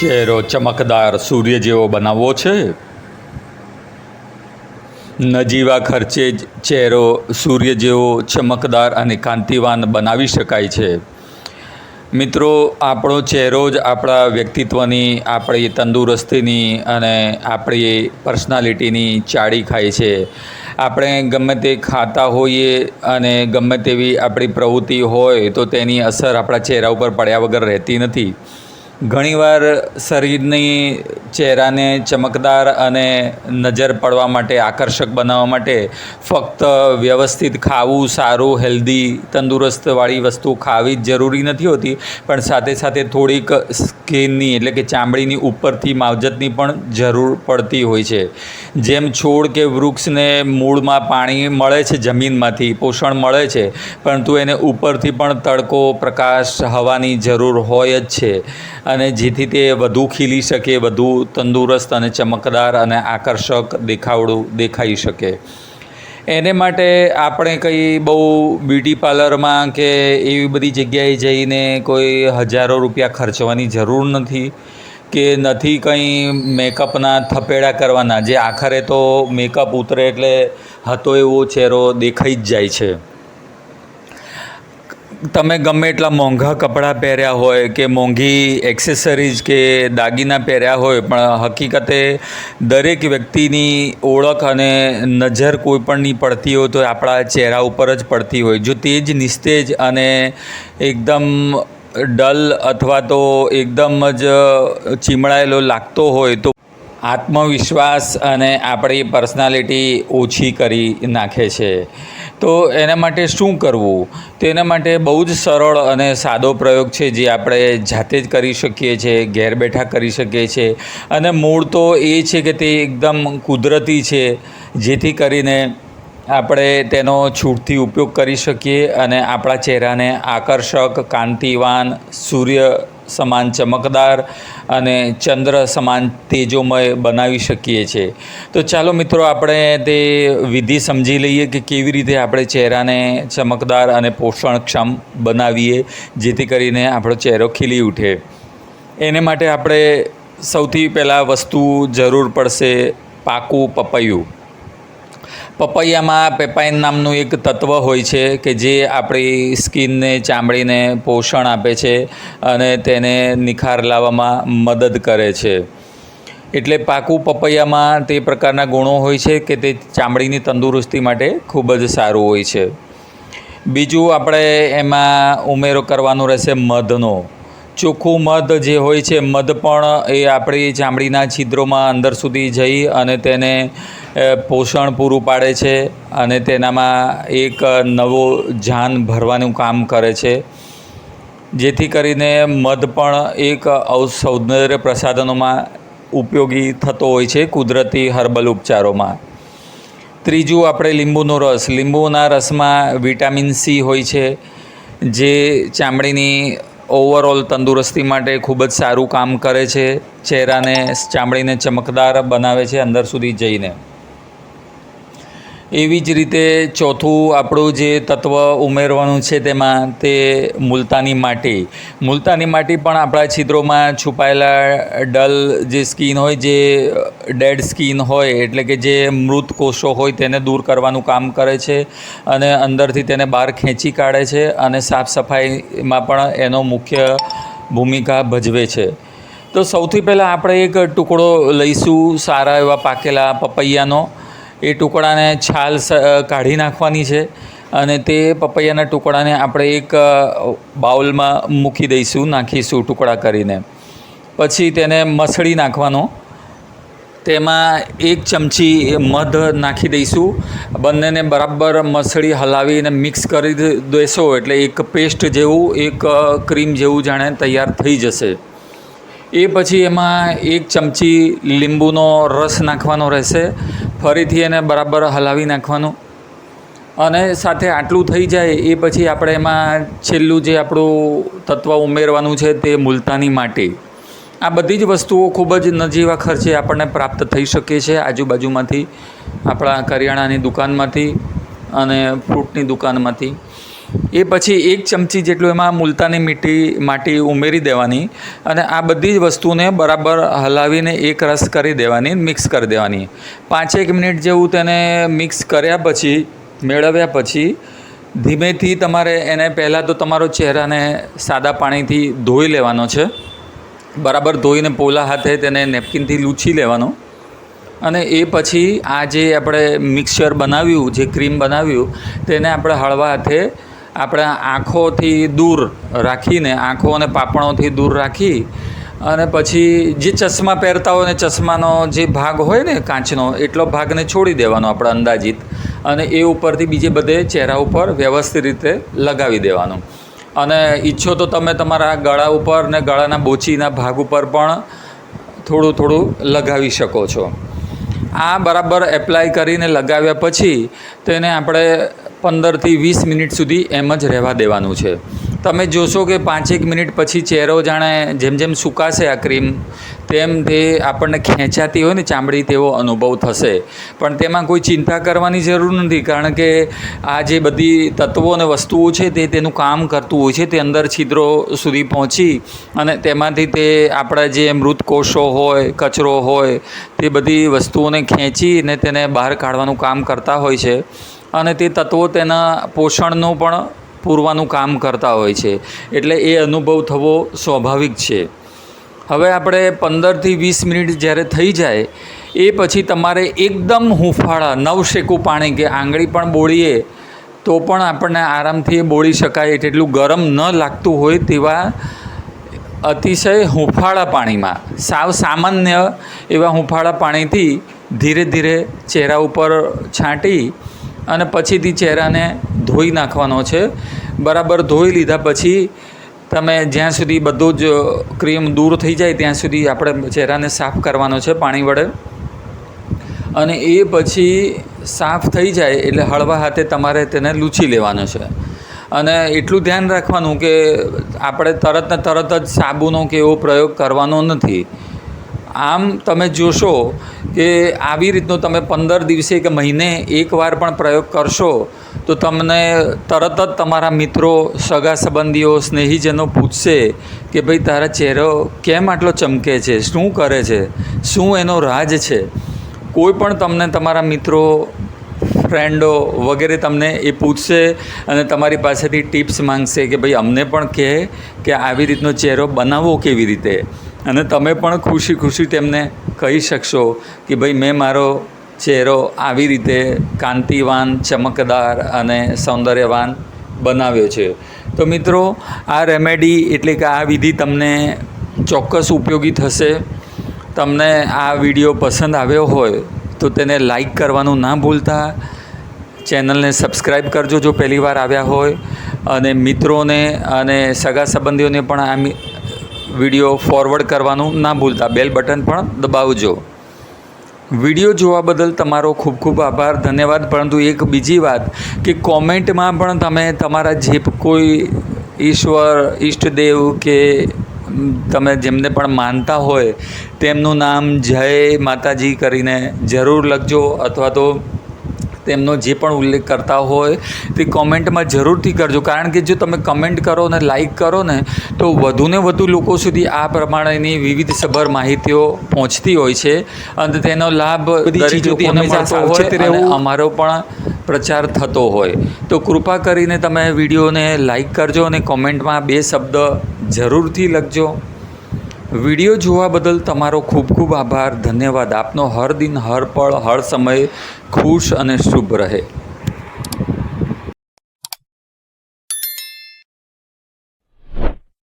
ચહેરો ચમકદાર સૂર્ય જેવો બનાવવો છે. નજીવા ખર્ચે જ ચહેરો સૂર્ય જેવો ચમકદાર અને કાંતિવાન બનાવી શકાય છે. મિત્રો, આપણો ચહેરો જ આપણા વ્યક્તિત્વની, આપણી તંદુરસ્તીની અને આપણી પર્સનાલિટીની ચાળી ખાય છે. આપણે ગમે તે ખાતા હોઈએ અને ગમે તેવી આપણી પ્રવૃત્તિ હોય તો તેની અસર આપણા ચહેરા ઉપર પડ્યા વગર રહેતી નથી. ઘણીવાર શરીરની ચહેરાને ચમકદાર અને નજર પડવા માટે, આકર્ષક બનાવવા માટે ફક્ત વ્યવસ્થિત ખાવું, સારું, હેલ્ધી, તંદુરસ્તવાળી વસ્તુ ખાવી જ જરૂરી નથી હોતી. પણ સાથે સાથે થોડીક સ્કિનની એટલે કે ચામડીની ઉપરથી માવજતની પણ જરૂર પડતી હોય છે. જેમ છોડ કે વૃક્ષને મૂળમાં પાણી મળે છે જમીનમાંથી, પોષણ મળે છે, પરંતુ એને ઉપરથી પણ તડકો, પ્રકાશ, હવાની જરૂર હોય જ છે. અને જેથી તે વધુ ખીલી શકે, વધુ તંદુરસ્ત અને ચમકદાર અને આકર્ષક દેખાવડું દેખાઈ શકે. એને માટે આપણે કંઈ બહુ બ્યુટી પાર્લરમાં કે એવી બધી જગ્યાએ જઈને કોઈ હજારો રૂપિયા ખર્ચવાની જરૂર નથી કે નથી કંઈ મેકઅપના થપેડા કરવાના. જે આખરે તો મેકઅપ ઉતરે એટલે હતો એવો ચહેરો દેખાઈ જ જાય છે. તમે ગમે એટલા મોંઘા કપડાં પહેર્યા હોય કે મોંઘી એક્સેસરીઝ કે દાગીના પહેર્યા હોય, પણ હકીકતે દરેક વ્યક્તિની ઓળખ અને નજર કોઈ પણની પડતી હોય તો આપણા ચહેરા ઉપર જ પડતી હોય. જો તે જ નિસ્તેજ અને એકદમ ડલ અથવા તો એકદમ જ ચીમળાયેલો લાગતો હોય તો આત્મવિશ્વાસ અને આપણી પર્સનાલિટી ઓછી કરી નાખે છે. તો એના માટે શું કરવું? તો એના માટે બહુ જ સરળ અને સાદો પ્રયોગ છે જે આપણે જાતે જ કરી શકીએ છીએ ઘેર બેઠા કરી શકીએ છીએ અને મૂળ તો એ છે કે તે એકદમ કુદરતી છે, જેથી કરીને આપણે તેનો છૂટથી ઉપયોગ કરી શકીએ અને આપણા ચહેરાને આકર્ષક, કાંતિવાન, સૂર્ય સમાન ચમકદાર અને ચંદ્ર સમાન તેજોમય બનાવી શકીએ છીએ તો ચાલો મિત્રો, આપણે તે વિધિ સમજી લઈએ કે કેવી રીતે આપણે ચહેરાને ચમકદાર અને પોષણક્ષમ બનાવીએ, જેથી કરીને આપણો ચહેરો ખીલી ઉઠે. એને માટે આપણે સૌથી પહેલાં વસ્તુ જરૂર પડશે પાકું પપૈયું. પપૈયામાં પેપાઇન નામનું એક તત્વ હોય છે કે જે આપણી સ્કિનને, ચામડીને પોષણ આપે છે અને તેને નિખાર લાવવામાં મદદ કરે છે. એટલે પાકું પપૈયામાં તે પ્રકારના ગુણો હોય છે કે તે ચામડીની તંદુરસ્તી માટે ખૂબ જ સારું હોય છે. બીજું આપણે એમાં ઉમેરો કરવાનો રહેશે મધનો. ચોખ્ખું મધ જે હોય છે, મધ પણ એ આપણી ચામડીના છિદ્રોમાં અંદર સુધી જઈ અને તેને પોષણ પૂરું પાડે છે અને તેનામાં એક નવો જાન ભરવાનું કામ કરે છે. જેથી કરીને મધ પણ એક સૌંદર્ય પ્રસાધનોમાં ઉપયોગી થતો હોય છે કુદરતી હર્બલ ઉપચારોમાં. ત્રીજું આપણે લીંબુનો રસ. લીંબુના રસમાં વિટામિન સી હોય છે, જે ચામડીની ઓવરઓલ તંદુરસ્તી માટે ખૂબ જ સારું કામ કરે છે. ચહેરાને ચામડીને ચમકદાર બનાવે છે અંદર સુધી જઈને. એવી જ રીતે ચોથું આપણું જે તત્વ ઉમેરવાનું છે તેમાં તે મુલતાની માટી. મુલતાની માટી પણ આપણા છિદ્રોમાં છુપાયેલા ડલ જે સ્કીન હોય, જે ડેડ સ્કીન હોય, એટલે કે જે મૃત કોષો હોય, તેને દૂર કરવાનું કામ કરે છે અને અંદરથી તેને બહાર ખેંચી કાઢે છે અને સાફ સફાઈમાં પણ એનો મુખ્ય ભૂમિકા ભજવે છે. તો સૌથી પહેલાં આપણે એક ટુકડો લઈશું સારા એવા પાકેલા પપૈયાનો. એ ટુકડાને છાલ કાઢી નાખવાની છે અને તે પપૈયાના ટુકડાને આપણે એક બાઉલમાં મૂકી દઈશું, નાખીશું ટુકડા કરીને. પછી તેને મસળી નાખવાનો. તેમાં એક ચમચી મધ નાખી દઈશું. બંનેને બરાબર મસળી હલાવીને મિક્સ કરી દેશો એટલે એક પેસ્ટ જેવું, એક ક્રીમ જેવું જાણે તૈયાર થઈ જશે. એ પછી એમાં એક ચમચી લીંબુનો રસ નાખવાનો રહેશે. ફરીથી એને બરાબર હલાવી નાખવાનું. અને સાથે આટલું થઈ જાય એ પછી આપણે એમાં છેલ્લું જે આપણું તત્વ ઉમેરવાનું છે તે મુલતાની માટી. આ બધી જ વસ્તુઓ ખૂબ જ નજીવા ખર્ચે આપણને પ્રાપ્ત થઈ શકે છે આજુબાજુમાંથી, આપણા કરિયાણાની દુકાનમાંથી અને ફ્રૂટની દુકાનમાંથી. એ પછી એક ચમચી જેટલું એમાં મુલતાની મીઠી માટી ઉમેરી દેવાની અને આ બધી જ વસ્તુને બરાબર હલાવીને એક રસ કરી દેવાની, મિક્સ કરી દેવાની. પાંચેક મિનિટ જેવું તેને મિક્સ કર્યા પછી, મેળવ્યા પછી, ધીમેથી તમારે એને પહેલાં તો તમારો ચહેરાને સાદા પાણીથી ધોઈ લેવાનો છે. બરાબર ધોઈને પોલા હાથે તેને નેપકિનથી લૂછી લેવાનો. અને એ પછી આ જે આપણે મિક્સચર બનાવ્યું, જે ક્રીમ બનાવ્યું, તેને આપણે હળવા હાથે આપણા આંખોથી દૂર રાખીને, આંખો અને પાપણોથી દૂર રાખી અને પછી જે ચશ્મા પહેરતા હોય ને, ચશ્માનો જે ભાગ હોય ને, કાચનો, એટલો ભાગને છોડી દેવાનો આપણે અંદાજિત અને એ ઉપરથી બીજે બધે ચહેરા ઉપર વ્યવસ્થિત રીતે લગાવી દેવાનું. અને ઈચ્છો તો તમે તમારા ગળા ઉપર ને ગળાના બોચીના ભાગ ઉપર પણ થોડું થોડું લગાવી શકો છો. આ બરાબર એપ્લાય કરીને લગાવ્યા પછી તેને આપણે પંદરથી વીસ મિનિટ સુધી એમ જ રહેવા દેવાનું છે. તમે જોશો કે પાંચેક મિનિટ પછી ચહેરો જાણે જેમ જેમ સુકાશે આ ક્રીમ, તેમ તે આપણને ખેંચાતી હોય ને ચામડી તેવો અનુભવ થશે. પણ તેમાં કોઈ ચિંતા કરવાની જરૂર નથી, કારણ કે આ જે બધી તત્વો અને વસ્તુઓ છે તે તેનું કામ કરતું હોય છે, તે અંદર છિદ્રો સુધી પહોંચી અને તેમાંથી તે આપણા જે મૃત કોષો હોય, કચરો હોય, તે બધી વસ્તુઓને ખેંચીને તેને બહાર કાઢવાનું કામ કરતા હોય છે. અને તે તત્વો તેના પોષણનું પણ પૂરવાનું કામ કરતા હોય છે. એટલે એ અનુભવ થવો સ્વાભાવિક છે. હવે આપણે પંદરથી વીસ મિનિટ જ્યારે થઈ જાય, એ પછી તમારે એકદમ હુંફાળા નવશેકું પાણી કે આંગળી પણ બોળીએ, તો પણ આપણને આરામથી બોળી શકાય. એટલું ગરમ ન લાગતું હોય તેવા અતિશય હુંફાળા પાણીમાં. સાવ સામાન્ય એવા હુંફાળા પાણીથી ધીરે ધીરે ચહેરા ઉપર છાંટી અને પછીથી ચહેરાને ધોઈ નાખવાનો છે. બરાબર ધોઈ લીધા પછી તમે જ્યાં સુધી બધું જ ક્રીમ દૂર થઈ જાય ત્યાં સુધી આપણે ચહેરાને સાફ કરવાનો છે પાણી વડે. અને એ પછી સાફ થઈ જાય એટલે હળવા હાથે તમારે તેને લૂછી લેવાનો છે. અને એટલું ધ્યાન રાખવાનું કે આપણે તરત ને તરત જ સાબુનો કે એવો પ્રયોગ કરવાનો નથી. આમ તમે જોશો કે આવી રીતનો તમે પંદર દિવસે કે મહિને એકવાર પણ પ્રયોગ કરશો, તો તમને તરત જ તમારા મિત્રો, સગા સંબંધીઓ, સ્નેહીજનો પૂછશે કે ભાઈ તારા ચહેરો કેમ આટલો ચમકે છે? શું કરે છે? શું એનો રાજ છે? કોઈ પણ તમને તમારા મિત્રો, ફ્રેન્ડો વગેરે તમને એ પૂછશે અને તમારી પાસેથી ટિપ્સ માંગશે કે ભાઈ અમને પણ કહે કે આવી રીતનો ચહેરો બનાવવો કેવી રીતે? અને તમે પણ ખુશી ખુશી તેમને કહી શકશો કે ભાઈ મેં મારો ચહેરો આવી રીતે કાંતિવાન, ચમકદાર અને સૌંદર્યવાન બનાવ્યો છે. તો મિત્રો, આ રેમેડી એટલે કે આ વિધિ તમને ચોક્કસ ઉપયોગી થશે. તમને આ વીડિયો પસંદ આવ્યો હોય તો તેને લાઈક કરવાનું ના ભૂલતા. ચેનલને સબસ્ક્રાઈબ કરજો જો પહેલી વાર આવ્યા હોય. અને મિત્રોને અને સગા સંબંધીઓને પણ આ વીડિયો ફોરવર્ડ કરવાનું ના ભૂલતા. બેલ બટન પણ દબાવજો. વીડિયો જોવા બદલ તમારો ખૂબ ખૂબ આભાર, ધન્યવાદ. પરંતુ એક બીજી વાત કે કોમેન્ટમાં પણ તમે તમારા જે કોઈ ઈશ્વર, ઈષ્ટદેવ કે તમે જેમને પણ માનતા હોય, તેમનું નામ જય માતાજી કરીને જરૂર લખજો અથવા તો તેમનો જે પણ ઉલ્લેખ કરતા હોય તે કોમેન્ટમાં જરૂરથી કરજો. કારણ કે જો તમે કમેન્ટ કરો ને લાઈક કરો ને તો વધુને વધુ લોકો સુધી આ પ્રમાણેની વિવિધ સભર માહિતીઓ પહોંચતી હોય છે. અને તેનો લાભ બધી લોકોને મળતો હોય અને અમારો પણ પ્રચાર થતો હોય. તો કૃપા કરીને તમે વિડીયોને લાઈક કરજો અને કોમેન્ટમાં બે શબ્દ જરૂરથી લખજો. વીડિયો જોવા બદલ તમારો ખૂબ ખૂબ આભાર. ધન્યવાદ. આપનો હર દિન, હર પળ, હર સમય. ખુશ અને શુભ રહે.